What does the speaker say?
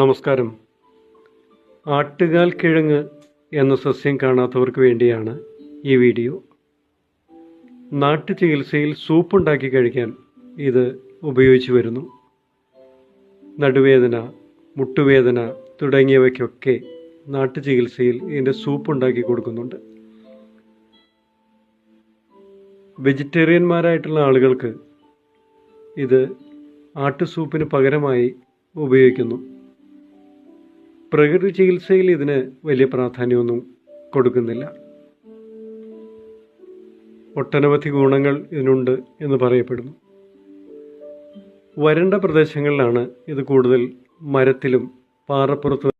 നമസ്കാരം. ആട്ടുകാൽ കിഴങ്ങ് എന്ന സസ്യം കാണാത്തവർക്ക് വേണ്ടിയാണ് ഈ വീഡിയോ. നാട്ടു ചികിത്സയിൽ സൂപ്പുണ്ടാക്കി കഴിക്കാൻ ഇത് ഉപയോഗിച്ചു വരുന്നു. നടുവേദന മുട്ടുവേദന തുടങ്ങിയവയ്ക്കൊക്കെ നാട്ടു ചികിത്സയിൽ ഇതിന്റെ സൂപ്പ് ഉണ്ടാക്കി കൊടുക്കുന്നുണ്ട്. വെജിറ്റേറിയന്മാരായിട്ടുള്ള ആളുകൾക്ക് ഇത് ആട്ടു സൂപ്പിന് പകരമായി ഉപയോഗിക്കുന്നു. പ്രകൃതി ചികിത്സയിൽ ഇതിന് വലിയ പ്രാധാന്യമൊന്നും കൊടുക്കുന്നില്ല. ഒട്ടനവധി ഗുണങ്ങൾ ഇതിനുണ്ട് എന്ന് പറയപ്പെടുന്നു. വരണ്ട പ്രദേശങ്ങളിലാണ് ഇത് കൂടുതൽ മരത്തിലും പാറപ്പുറത്തും